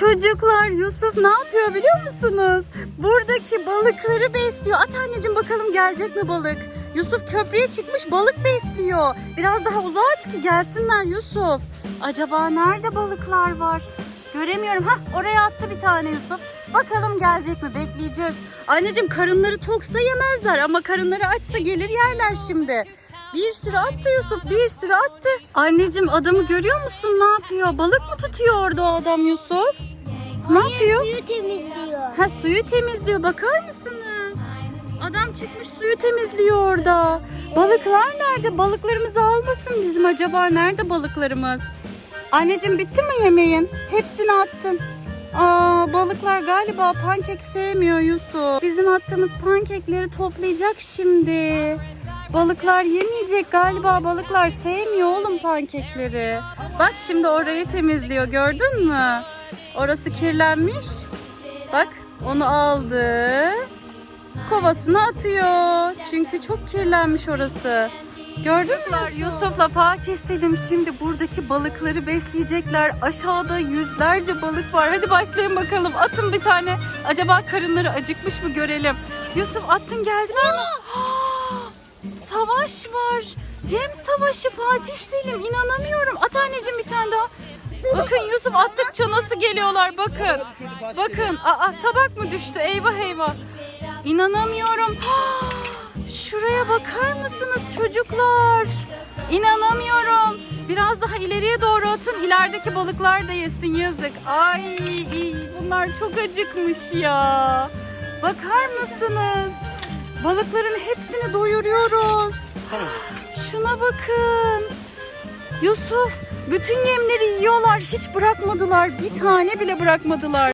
Çocuklar Yusuf ne yapıyor biliyor musunuz? Buradaki balıkları besliyor. At anneciğim bakalım gelecek mi balık? Yusuf köprüye çıkmış balık besliyor. Biraz daha uzağa ki gelsinler Yusuf. Acaba nerede balıklar var? Göremiyorum. Hah oraya attı bir tane Yusuf. Bakalım gelecek mi bekleyeceğiz. Anneciğim karınları toksa yemezler ama karınları açsa gelir yerler şimdi. Bir sürü attı Yusuf bir sürü attı. Anneciğim adamı görüyor musun ne yapıyor? Balık mı tutuyor orada o adam Yusuf? Ne yapıyor? Suyu temizliyor. Ha suyu temizliyor bakar mısınız? Adam çıkmış suyu temizliyor orada. Balıklar nerede? Balıklarımızı almasın bizim acaba? Nerede balıklarımız? Anneciğim bitti mi yemeğin? Hepsini attın. Aa, balıklar galiba pankek sevmiyor Yusuf. Bizim attığımız pankekleri toplayacak şimdi. Balıklar yemeyecek galiba balıklar sevmiyor oğlum pankekleri. Bak şimdi orayı temizliyor gördün mü? Orası kirlenmiş. Bak onu aldı. Kovasına atıyor. Çünkü çok kirlenmiş orası. Gördün mü? Yusuf'la Fatih Selim şimdi buradaki balıkları besleyecekler. Aşağıda yüzlerce balık var. Hadi başlayın bakalım. Atın bir tane. Acaba karınları acıkmış mı görelim. Yusuf attın geldiler mi? Savaş var. Yem savaşı Fatih Selim. İnanamıyorum. At anneciğim. Bakın Yusuf attıkça nasıl geliyorlar bakın. Bakın. Aa tabak mı düştü? Eyvah eyvah. İnanamıyorum. Şuraya bakar mısınız çocuklar? İnanamıyorum. Biraz daha ileriye doğru atın. İlerideki balıklar da yesin yazık. Ay bunlar çok acıkmış ya. Bakar mısınız? Balıkların hepsini doyuruyoruz. Şuna bakın. Yusuf bütün yemleri yiyorlar. Hiç bırakmadılar. Bir tane bile bırakmadılar.